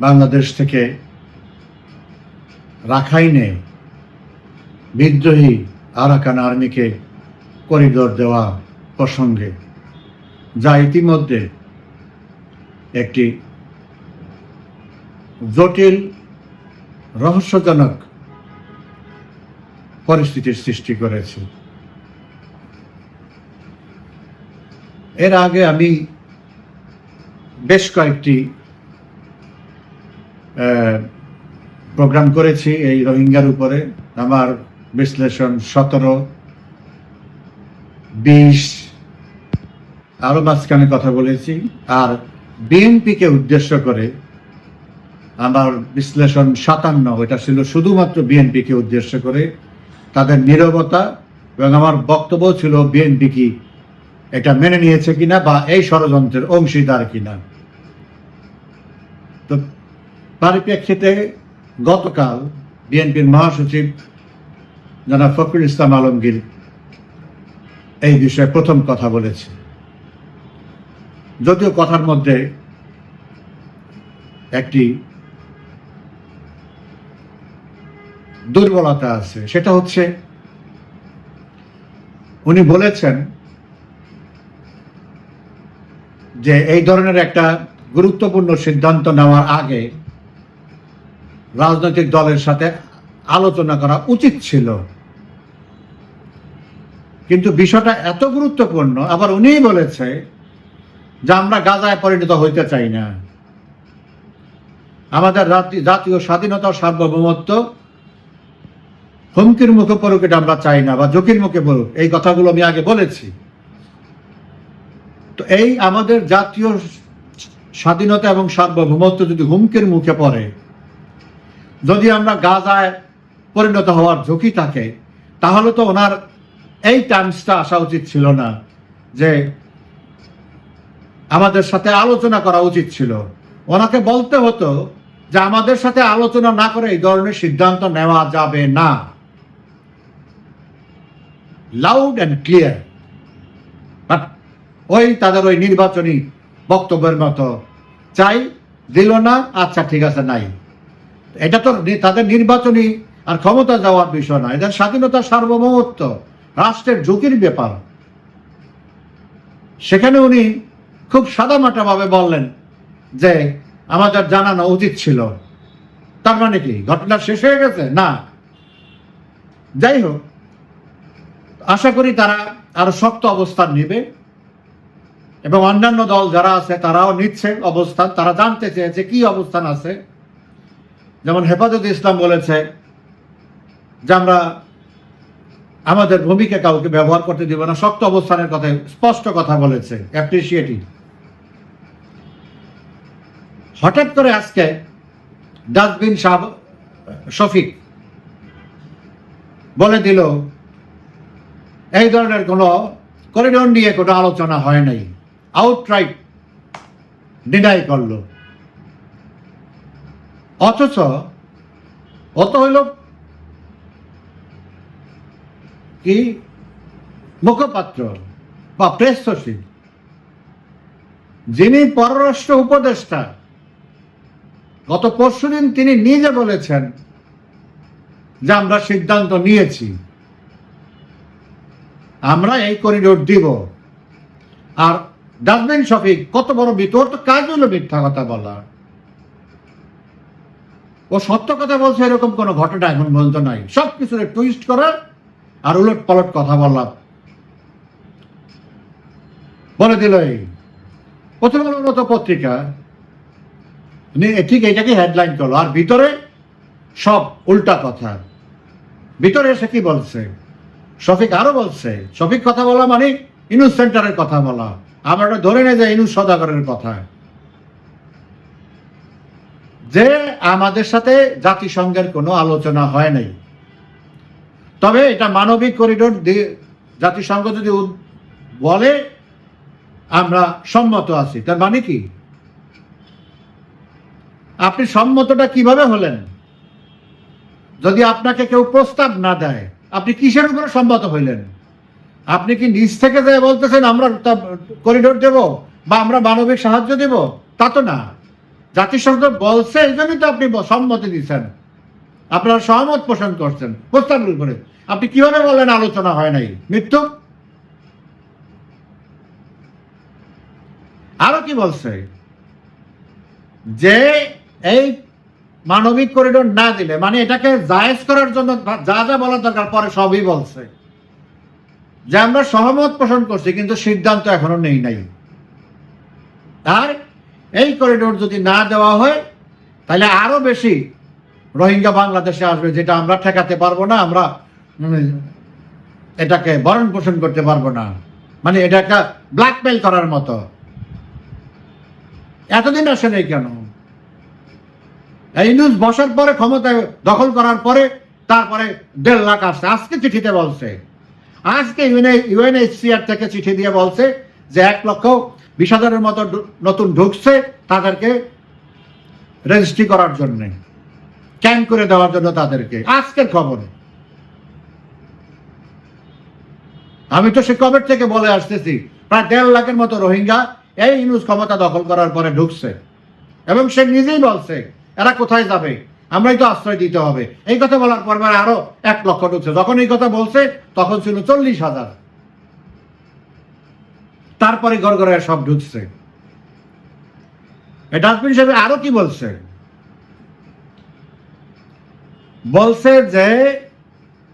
বাংলাদেশ থেকে রাখাইনে বিদ্রোহী আরাকান আর্মিকে করিডোর দেওয়া প্রসঙ্গে, যা ইতিমধ্যে একটি জটিল, রহস্যজনক পরিস্থিতির সৃষ্টি করেছে। এর আগে আমি বেশ কয়েকটি প্রোগ্রাম করেছি এই রোহিঙ্গার উপরে। আমার বিশ্লেষণ সতেরো, বিশ আরও মাঝখানে কথা বলেছি। আর বিএনপিকে উদ্দেশ্য করে আমার বিশ্লেষণ সাতান্ন এটা ছিল শুধুমাত্র বিএনপিকে উদ্দেশ্য করে, তাদের নীরবতা এবং আমার বক্তব্য ছিল বিএনপি কি এটা মেনে নিয়েছে কিনা বা এই ষড়যন্ত্রের অংশীদার কিনা। পরিপ্রেক্ষিতে গতকাল বিএনপির মহাসচিব জনাব ফখরুল ইসলাম আলমগীর এই বিষয়ে প্রথম কথা বলেছে যদিও কথার মধ্যে একটি দুর্বলতা আছে, সেটা হচ্ছে উনি বলেছেন যে এই ধরনের একটা গুরুত্বপূর্ণ সিদ্ধান্ত নেওয়ার আগে রাজনৈতিক দলের সাথে আলোচনা করা উচিত ছিল। কিন্তু বিষয়টা এত গুরুত্বপূর্ণ, আবার উনিই বলেছে যে আমরা গাজায় পরিণত হইতে চাই না। আমাদের জাতীয় স্বাধীনতা সার্বভৌমত্ব হুমকির মুখে পড়ুক এটা আমরা চাই না, বা ঝুঁকির মুখে পড়ুক, এই কথাগুলো আমি আগে বলেছি। তো এই আমাদের জাতীয় স্বাধীনতা এবং সার্বভৌমত্ব যদি হুমকির মুখে পড়ে যদি আমরা গাজায় পরিণত হওয়ার ঝুঁকি থাকে, তাহলে তো ওনার এই টার্মসটা আসা উচিত ছিল না, যে আমাদের সাথে আলোচনা করা উচিত ছিল। ওনাকে বলতে হতো যে আমাদের সাথে আলোচনা না করে এই ধরনের সিদ্ধান্ত নেওয়া যাবে না। লাউড অ্যান্ড ক্লিয়ার বাট ওই তাদের ওই নির্বাচনী বক্তব্যের মতো চাই, দিল না আচ্ছা ঠিক আছে, নাই। এটা তো তাদের নির্বাচনী আর ক্ষমতা যাওয়ার বিষয় না। এদের স্বাধীনতা সার্বভৌমত্ব, রাষ্ট্রের ঝুঁকির ব্যাপার। সেখানে উনি খুব সাদামাটাভাবে বললেন যে, আমাদের জানানো উচিত ছিল। তার মানে কি? ঘটনা শেষ হয়ে গেছে? না। যাই হোক, আশা করি তারা আরও শক্ত অবস্থান নেবে এবং অন্যান্য দল যারা আছে তারাও নিচ্ছে অবস্থান। তারা জানতে চেয়েছে কি অবস্থান আছে। যেমন হেফাজত ইসলাম বলেছে যে আমরা আমাদের ভূমিকা কাউকে ব্যবহার করতে দিব না, শক্ত অবস্থানের কথা, স্পষ্ট কথা বলেছে অ্যাপ্রিসিয়েটিভ হঠাৎ করে আজকে ডাস্টবিন সাহ শফিক বলে দিল, এই ধরনের কোনো করিডোর নিয়ে কোনো আলোচনা হয় নাই আউটরাইট ডিনাই করল। অথচ অত হইল কি মুখপাত্র বা প্রেস সচিব, যিনি পররাষ্ট্র উপদেষ্টা, গত পরশুদিন তিনি নিজে বলেছেন যে আমরা সিদ্ধান্ত নিয়েছি, আমরা এই করিডোর দিব। আর ডাস্টবিন শফিক, কত বড় বিতর তো কাজ হলো মিথ্যা কথা বলা ও সত্য কথা বলছে, এরকম কোনো ঘটনা এখন পর্যন্ত নাই। সব কিছুর টুইস্ট করা আর উলট পালট কথা বলা। বলে দিল এই, প্রথম মতো পত্রিকা। নি- ঠিক এটাকে হেডলাইন করল, আর ভিতরে সব উল্টা কথা। ভিতরে এসে কি বলছে? শফিক আরও বলছে, শফিক কথা বলা মানে ইনুস সেন্টারের কথা বলা। আমরা ধরে নেই যে ইনুস সদাগরের কথা। যে আমাদের সাথে জাতিসংঘের কোনো আলোচনা হয় নাই। তবে এটা মানবিক করিডোর জাতিসংঘ যদি বলে, আমরা সম্মত আছি। তার মানে কি? আপনি সম্মতটা কীভাবে হলেন? যদি আপনাকে কেউ প্রস্তাব না দেয়, আপনি কিসের উপরে সম্মত হইলেন? আপনি কি নিজ থেকে যায় বলতেছেন, আমরা করিডোর দেব বা আমরা মানবিক সাহায্য দেব? তা তো না। জাতিসংঘ বলছে, এই জন্যই তো আপনি সম্মতি দিচ্ছেন আপনারা সহমত পোষণ করছেন। প্রস্তাবের উপরে আপনি কীভাবে বললেন আলোচনা হয় নাই? মৃত্যু আরও কি বলছে? যে এই মানবিক করিডোর না দিলে মানে এটাকে জায়েজ করার জন্য যা যা বলার দরকার, পরে সবই বলছে। যে আমরা সহমত পোষণ করছি, কিন্তু সিদ্ধান্ত এখনও নেই নাই। আর এই করিডোর যদি না দেওয়া হয়, তাহলে আরও বেশি রোহিঙ্গা বাংলাদেশে আসবে, যেটা আমরা ঠেকাতে পারব না, আমরা এটাকে ভরণ পোষণ করতে পারব না। মানে এটা একটা ব্ল্যাকমেল করার মতো। এতদিন আসে নাই কেন? এই নিউজ বসার পরে ক্ষমতায় দখল করার পরে, তারপরে দেড় লাখ আসছে। আজকে চিঠিতে বলছে। আজকে ইউএনএইচসিআর থেকে চিঠি দিয়ে বলছে যে এক লক্ষ বিশ হাজারের মতো নতুন ঢুকছে তাদেরকে রেজিস্ট্রি করার জন্য। ক্যাম্প করে দেওয়ার জন্য তাদেরকে। আজকের খবর। আমি তো সে কবের থেকে বলে আসতেছি। প্রায় দেড় লাখের মতো রোহিঙ্গা এই নিউজ ক্ষমতা দখল করার পরে ঢুকছে। এবং সে নিজেই বলছে, এরা কোথায় যাবে? আমরাই তো আশ্রয় দিতে হবে। এই কথা বলার পর আরও এক লক্ষ ঢুকছে। যখন এই কথা বলছে, তখন ছিল চল্লিশ হাজার। তারপরে গড় গড়ে সব ঢুকছে। ডাস্টবিন হিসেবে আরও কি বলছে? বলছে যে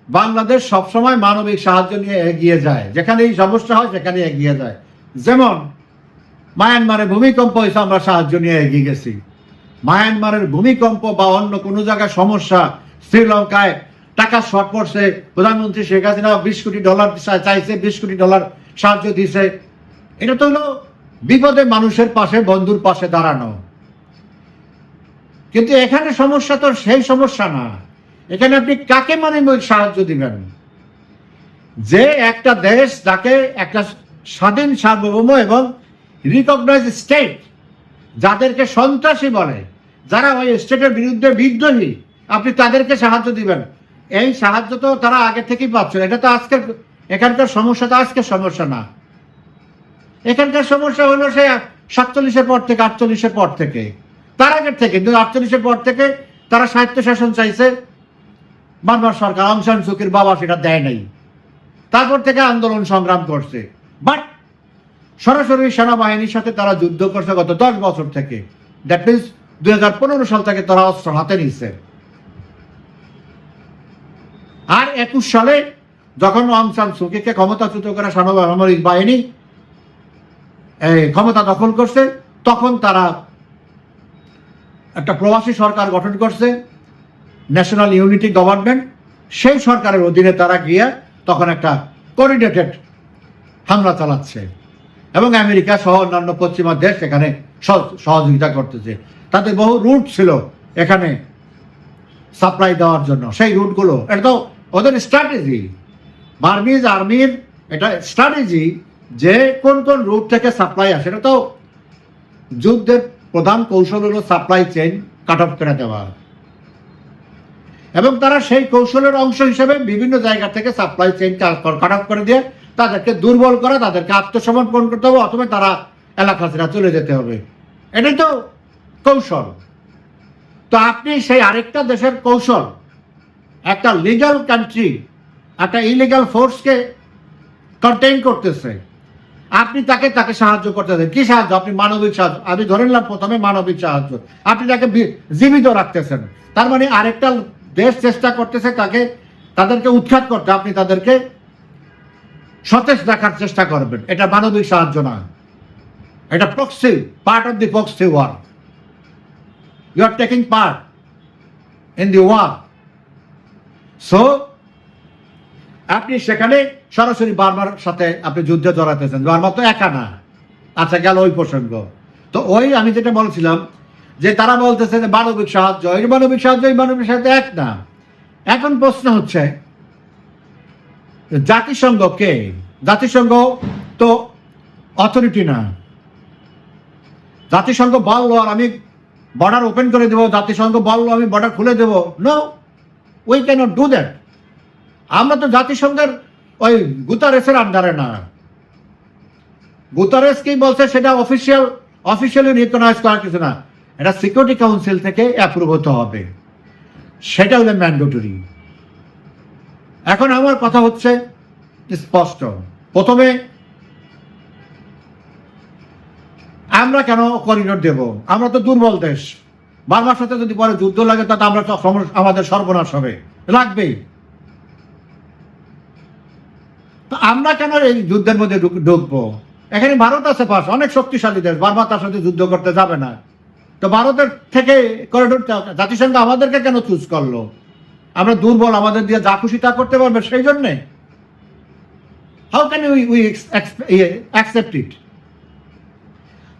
বাংলাদেশ সবসময় মানবিক সাহায্য নিয়ে এগিয়ে যায়। যেখানে এই সমস্যা হয় সেখানে এগিয়ে যায়। যেমন মায়ানমারে ভূমিকম্প হয়েছে, আমরা সাহায্য নিয়ে এগিয়ে গেছি। মায়ানমারের ভূমিকম্প বা অন্য কোনো জায়গায় সমস্যা, শ্রীলঙ্কায় টাকা শর্ট পড়ছে। প্রধানমন্ত্রী শেখ হাসিনা বিশ কোটি ডলার চাইছে, বিশ কোটি ডলার সাহায্য দিছে এটা তো হলো বিপদে মানুষের পাশে, বন্ধুর পাশে দাঁড়ানো। কিন্তু এখানে সমস্যা তো সেই সমস্যা না। এখানে আপনি কাকে মানে সাহায্য দিবেন? যে একটা দেশ যাকে একটা স্বাধীন সার্বভৌম এবং রিকগনাইজ স্টেট যাদেরকে সন্ত্রাসী বলে, যারা ওই স্টেটের বিরুদ্ধে বিদ্রোহী, আপনি তাদেরকে সাহায্য দিবেন। এই সাহায্য তো তারা আগে থেকেই পাচ্ছেন এটা তো আজকের এখানকার সমস্যা তো আজকের সমস্যা না। এখানকার সমস্যা হলো সে সাতচল্লিশের পর থেকে, আটচল্লিশের পর থেকে। তার আগের থেকে, কিন্তু আটচল্লিশের পর থেকে তারা সাহিত্য শাসন চাইছে। মানবার সরকার অং সান সুকির বাবা সেটা দেয় নাই। তারপর থেকে আন্দোলন সংগ্রাম করছে। বাট সরাসরি সেনাবাহিনীর সাথে তারা যুদ্ধ করছে গত দশ বছর থেকে। দ্যাট মিনস দুই হাজার পনেরো সাল থেকে তারা অস্ত্র হাতে নিচ্ছে আর একুশ সালে যখন অং সান সুকিকে ক্ষমতাচ্যুত করে সামরিক বাহিনী এই ক্ষমতা দখল করছে, তখন তারা একটা প্রবাসী সরকার গঠন করছে ন্যাশনাল ইউনিটি গভর্নমেন্ট সেই সরকারের অধীনে তারা গিয়ে তখন একটা কোঅর্ডিনেটেড হামলা চালাচ্ছে। এবং আমেরিকা সহ অন্যান্য পশ্চিমা দেশ এখানে সহ- সহযোগিতা করতেছে। তাদের বহু রুট ছিল এখানে সাপ্লাই দেওয়ার জন্য। সেই রুটগুলো এটা তো ওদের স্ট্র্যাটেজি বার্মিজ আর্মির এটা স্ট্র্যাটেজি যে কোন কোন রুট থেকে সাপ্লাই আসে, এটা তো যুদ্ধের প্রধান কৌশল হলো সাপ্লাই চেইন কাট অফ করে দেওয়া। এবং তারা সেই কৌশলের অংশ হিসেবে বিভিন্ন জায়গা থেকে সাপ্লাই চেইন কাট অফ করে দিয়ে তাদেরকে দুর্বল করা, তাদেরকে আত্মসমর্পণ করতে হবে, অথবা তারা এলাকা ছেড়ে চলে যেতে হবে। এটাই তো কৌশল। তো আপনি সেই আরেকটা দেশের কৌশল, একটা লিগ্যাল কান্ট্রি একটা ইলিগাল ফোর্সকে কন্টেইন করতেছে। আপনি তাকে তাকে সাহায্য করতেছেন কি সাহায্য? আপনি মানবিক সাহায্য। আমি ধরে নিলাম প্রথমে মানবিক সাহায্য। আপনি তাকে জীবিত রাখতেছেন। তার মানে আরেকটা দেশ চেষ্টা করতেছে তাকে, তাদেরকে উৎখাত করতে। আপনি তাদেরকে সতেজ রাখার চেষ্টা করবেন। এটা মানবিক সাহায্য না। এটা proxy part of the proxy war you are taking part in the war so আপনি সেখানে সরাসরি বার্মার সাথে আপনি যুদ্ধে জড়াতেছেন। বার্মা তো একা না। আচ্ছা গেল ওই প্রসঙ্গ। তো ওই আমি যেটা বলছিলাম যে তারা বলতেছে যে মানবিক সাহায্য। এই মানবিক সাহায্য, এই মানবিক সাহায্য এক না। এখন প্রশ্ন হচ্ছে, জাতিসংঘ কে? জাতিসংঘ তো অথরিটি না। জাতিসংঘ বলল, আর আমি বর্ডার ওপেন করে দেবো। জাতিসংঘ বলল, আমি বর্ডার খুলে দেবো। No we can't do that আমরা তো জাতিসংঘের ওই গুতারেসের আন্ডারে না। গুতারেস কি বলছে সেটা অফিসিয়াল অফিসিয়ালি রিকগনাইজ করার কিছু না। এটা সিকিউরিটি কাউন্সিল থেকে অ্যাপ্রুভ হতে হবে। সেটা হলো ম্যান্ডেটরি এখন আমার কথা হচ্ছে স্পষ্ট। প্রথমে, আমরা কেন করিডোর দেব? আমরা তো দুর্বল দেশ। বার্মার সাথে যদি পরে যুদ্ধ লাগে, তাতে আমরা আমাদের সর্বনাশ হবে। লাগবেই। তো আমরা কেন এই যুদ্ধের মধ্যে ঢুকবো? এখানে ভারত আছে পাশ, অনেক শক্তিশালী দেশ, বার্মা তার সাথে যুদ্ধ করতে যাবে না। তো ভারতের থেকে করিডোর জাতিসংঘ আমাদেরকে কেন চুজ করল? আমরা দুর্বল, আমাদের দিয়ে যা খুশি তা করতে পারবে সেই জন্যে? How can we we accept it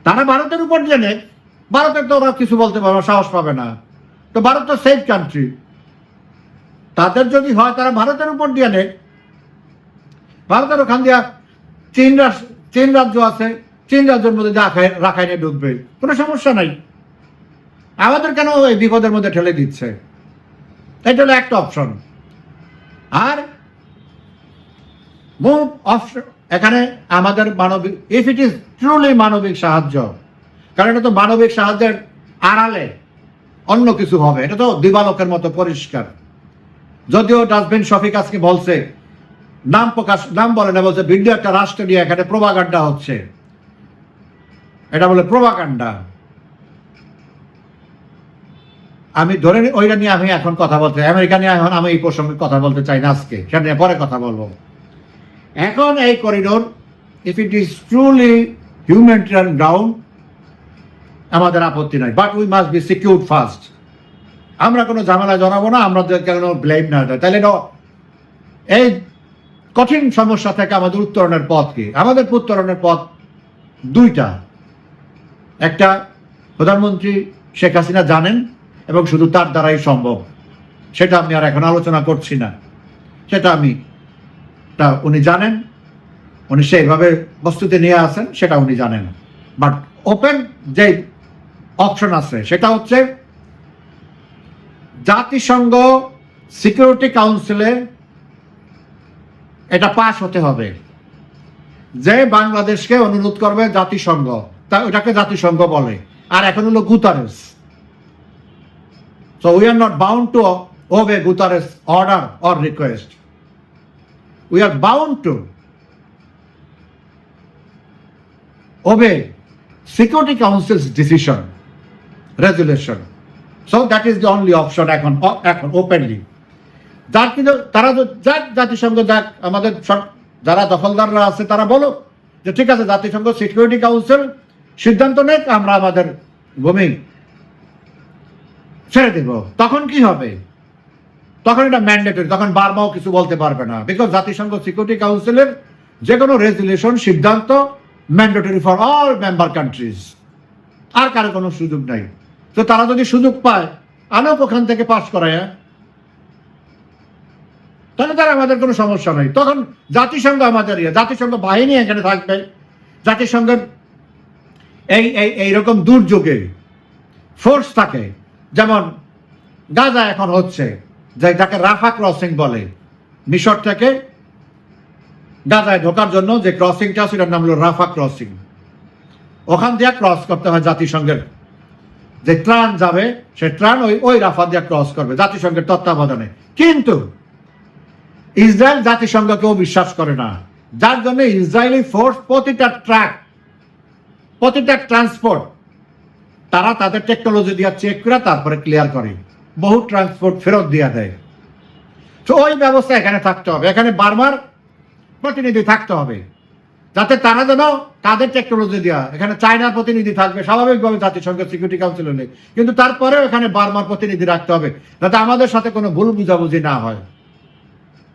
তারা ভারতের উপর জেনে, ভারতের তো ওরা কিছু বলতে পারবে সাহস পাবে না। তো ভারত তো সেফ কান্ট্রি তাদের যদি হয়, তারা ভারতের উপর দিয়ে নেয় ভারতের ওখান দিয়া চীন চীন রাজ্য আছে, চীন রাজ্যের মধ্যে রাখাইনে ঢুকবে কোনো সমস্যা নাই। আমাদের কেন এই বিপদের মধ্যে ঠেলে দিচ্ছে? এটা হলো একটা অপশন। আর মুভ অপশন এখানে আমাদের মানবিক ইফ ইট ইজ ট্রুলি মানবিক সাহায্য, কারণ এটা তো মানবিক সাহায্যের আড়ালে অন্য কিছু হবে। এটা তো দিবালকের মতো পরিষ্কার। যদিও ডাস্টবিন শফিক আজকে বলছে নাম প্রকাশ, নাম বলে না, বলছে ভিডিও একটা রাষ্ট্র নিয়ে এখানে প্রভাকাণ্ডা হচ্ছে। এটা বলে প্রভাকাণ্ডা আমি ধরে ওইটা নিয়ে আমি এখন কথা বলতে আমেরিকা নিয়ে এখন আমি এই প্রসঙ্গে কথা বলতে চাই না আজকে। সেটা নিয়ে পরে কথা বলব। এখন এই corridor if it is truly humanitarian ground আমাদের আপত্তি নাই। But we must be secure first আমরা কোনো ঝামেলা জড়াবো না, আমরা কেন ব্লেম না, তাহলে এই কঠিন সমস্যা থেকে আমাদের উত্তরণের পথ কি? আমাদের উত্তরণের পথ দুইটা। একটা, প্রধানমন্ত্রী শেখ হাসিনা জানেন এবং শুধু তার দ্বারাই সম্ভব। সেটা আমি আর এখন আলোচনা করছি না। সেটা আমি, তা উনি জানেন, উনি সেইভাবে বস্তুতে নিয়ে আসেন সেটা উনি জানেন। বাট ওপেন যে অপশন আছে, সেটা হচ্ছে জাতিসংঘ সিকিউরিটি কাউন্সিলে এটা পাশ হতে হবে। যে বাংলাদেশকে অনুরোধ করবে জাতিসংঘ তা ওটাকে জাতিসংঘ বলে আর এখন হলো Guterres. So we are not bound to obey Guterres order or request we are bound to obey Security Council's decision, resolution. So that is the only option এখন এখন ওপেনলি যার কিন্তু তারা তো যাক জাতিসংঘ যাক, আমাদের যারা দখলদাররা আছে তারা বলো যে ঠিক আছে, জাতিসংঘ সিকিউরিটি কাউন্সিল সিদ্ধান্ত নেক, আমরা আমাদের ভূমি ছেড়ে দেব। তখন কি হবে? তখন এটা ম্যান্ডেটরি তখন বারমাও কিছু বলতে পারবে না। বিকজ জাতিসংঘ সিকিউরিটি কাউন্সিলের যে কোনো রেজুলেশন সিদ্ধান্ত mandatory for all member countries আর কারও কোনো সুযোগ নাই। তো তারা যদি সুযোগ পায় আলোক ওখান থেকে পাশ করায় তাহলে তার আমাদের কোনো সমস্যা নেই। তখন জাতিসংঘ আমাদের ইয়ে জাতিসংঘ বাহিনী এখানে থাকবে। জাতিসংঘের এই এই, এইরকম দুর্যোগে ফোর্স থাকে। যেমন গাজা এখন হচ্ছে, যে যাকে রাফা ক্রসিং বলে। মিশর থেকে গাজায় ঢোকার জন্য যে ক্রসিংটা সেটার নাম হলো রাফা ক্রসিং ওখান দিয়ে ক্রস করতে হয় জাতিসংঘের। যে ত্রাণ যাবে, সে ত্রাণ ওই ওই রাফা দিয়ে ক্রস করবে জাতিসংঘের তত্ত্বাবধানে। কিন্তু ইসরায়েল জাতিসংঘকেও বিশ্বাস করে না। যার জন্য ইসরায়েলি ফোর্স প্রতিটা ট্রাক প্রতিটা ট্রান্সপোর্ট তারা তাদের টেকনোলজি দিয়ে চেক করে তারপরে ক্লিয়ার করে। বহু ট্রান্সপোর্ট ফেরত দিয়ে দেয়। তো ওই ব্যবস্থা এখানে থাকতে হবে। এখানে বারবার প্রতিনিধি থাকতে হবে। যাতে তারা যেন তাদের টেকনোলজি দেওয়া এখানে চায়নার প্রতিনিধি থাকবে, স্বাভাবিকভাবে জাতিসংঘের সিকিউরিটি কাউন্সিল কিন্তু তারপরেও এখানে বারবার প্রতিনিধি রাখতে হবে। যাতে আমাদের সাথে কোনো ভুল বুঝাবুঝি না হয়।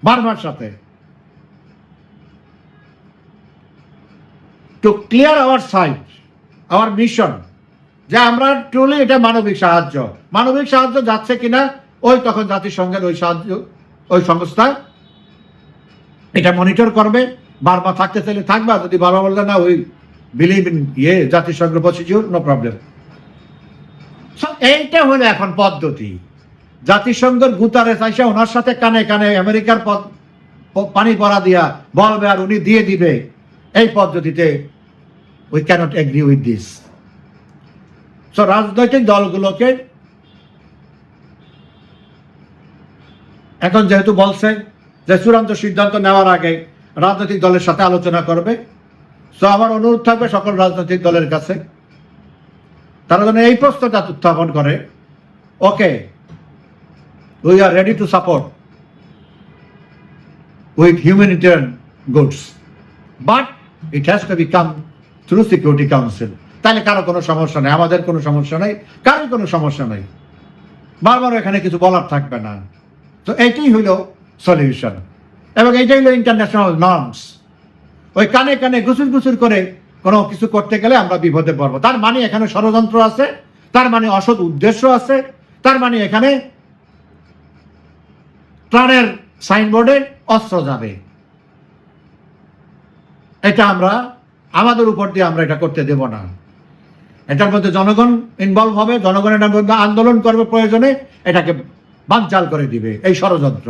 বার্মার সাথে। To clear our site our mission যে আমরা ট্রুলি এটা মানবিক সাহায্য। মানবিক সাহায্য যাচ্ছে কিনা, ওই তখন জাতিসংঘের ওই সাহায্য, ওই সংস্থা এটা মনিটর করবে। বারবার থাকতে চাইলে থাকবে, যদি বারবার বললে না ওই বিলিভ ইন ইয়ে জাতিসংঘ প্রসিডিউর নো প্রবলেম এইটা হলো এখন পদ্ধতি। জাতিসংঘের গুতারে চাইছে ওনার সাথে কানে কানে আমেরিকার পদ প- পানি পড়া দিয়া বলবে আর উনি দিয়ে দিবে। এই পদ্ধতিতে we can't agree with this so রাজনৈতিক দলগুলোকে এখন যেহেতু বলছে যে চূড়ান্ত সিদ্ধান্ত নেওয়ার আগে রাজনৈতিক দলের সাথে আলোচনা করবে। সো আমার অনুরোধ থাকবে সকল রাজনৈতিক দলের কাছে। তারা যেন এই প্রশ্নটা উত্থাপন করে। Okay we are ready to support with humanitarian goods but it has to become through security council তাহলে কারও কোনো সমস্যা নেই, আমাদের কোনো সমস্যা নেই, কারোর কোনো সমস্যা নেই। বারবার এখানে কিছু বলার থাকবে না। তো এইটাই হইল সলিউশন এবং এইটাই হলো ইন্টারন্যাশনাল নর্মস ওই কানে কানে গুসুর গুসুর করে কোনো কিছু করতে গেলে আমরা বিপদে পড়ব। তার মানে এখানে ষড়যন্ত্র আছে, তার মানে অসৎ উদ্দেশ্য আছে, তার মানে এখানে প্রাণের সাইনবোর্ডে অস্ত্র যাবে। এটা আমরা, আমাদের উপর দিয়ে আমরা এটা করতে দেব না। এটার মধ্যে জনগণ ইনভলভ হবে, জনগণ এটার মধ্যে আন্দোলন করবে প্রয়োজনে, এটাকে বানচাল করে দিবে, এই ষড়যন্ত্র।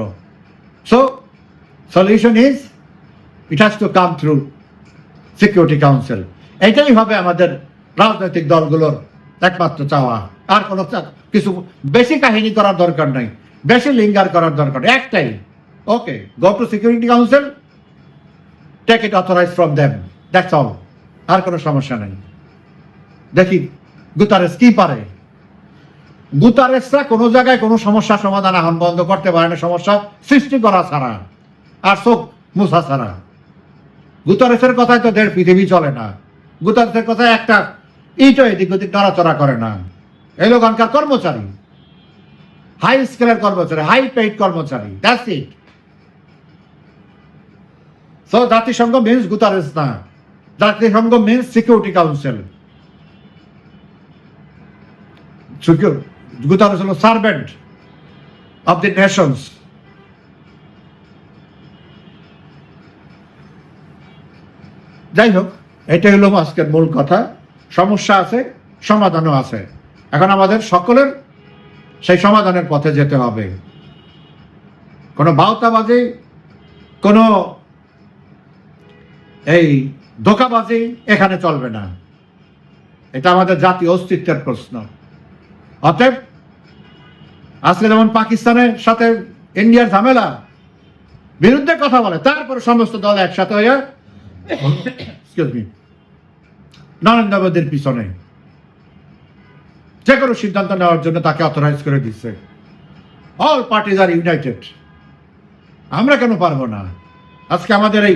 So solution is it has to come through security council এটাই হবে আমাদের রাজনৈতিক দলগুলোর একমাত্র চাওয়া। আর কোনো কিছু বেশি কাহিনী করার দরকার নাই। বেশি লিঙ্গার করার দরকার একটাই। Okay go to security council take it authorize from them that's all আর কোনো সমস্যা নেই। দেখি, গুতারেস কি পারে? গুতারেসরা কোনো জায়গায় কোনো সমস্যা সমাধান এখন বন্ধ করতে পারে না, সমস্যা সৃষ্টি করা ছাড়া, আর চোখ মুছা ছাড়া। গুতারেসের কথায় তো দেড় পৃথিবী চলে না। গুতারেসের কথায় একটা ইটও এদিক ওদিক নড়াচড়া করে না। এই লোকানকার কর্মচারী। হাই স্কেলের কর্মচারী হাই পেইড কর্মচারী দ্যাটস ইট সো জাতিসংঘ মিন্স গুতারেস না জাতিসংঘ means security council Guterres servant of the nations যাই হোক এটাই হলো আজকের মূল কথা। সমস্যা আছে, সমাধানও আছে। এখন আমাদের সকলের সেই সমাধানের পথে যেতে হবে। কোনো বাউতাবাজি, কোনো এই ধোকাবাজি এখানে চলবে না। এটা আমাদের জাতীয় অস্তিত্বের প্রশ্ন। অতএব, আজকে যেমন পাকিস্তানের সাথে ইন্ডিয়ার ঝামেলা, বিরুদ্ধে কথা বলে, তারপরে সমস্ত দল একসাথে মি নরেন্দ্র মোদীর পিছনে। যে কোনো সিদ্ধান্ত নেওয়ার জন্য তাকে অথরাইজ করে দিচ্ছে অল পার্টিজ আর ইউনাইটেড আমরা কেন পারব না? আজকে আমাদের এই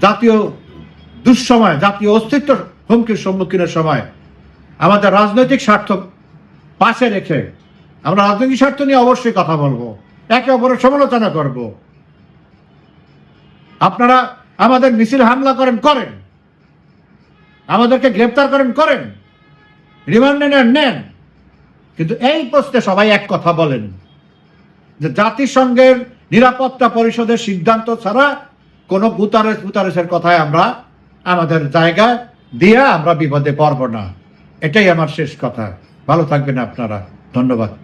জাতীয় দুঃসময়, জাতীয় অস্তিত্ব হুমকির সম্মুখীনের সময় আমাদের রাজনৈতিক স্বার্থ পাশে রেখে আমরা রাজনৈতিক স্বার্থ নিয়ে অবশ্যই কথা বলব, একে অপরের সমালোচনা করব। আপনারা আমাদের মিছিল হামলা করেন করেন। আমাদেরকে গ্রেপ্তার করেন করেন। রিমান্ডে নেন নেন কিন্তু এই প্রশ্নে সবাই এক কথা বলেন যে জাতিসংঘের নিরাপত্তা পরিষদের সিদ্ধান্ত ছাড়া কোনো গুতারেস গুতারেসের কথায় আমরা আমাদের জায়গা দিয়ে আমরা বিপদে পারব না। এটাই আমার শেষ কথা। ভালো থাকবেন আপনারা। ধন্যবাদ।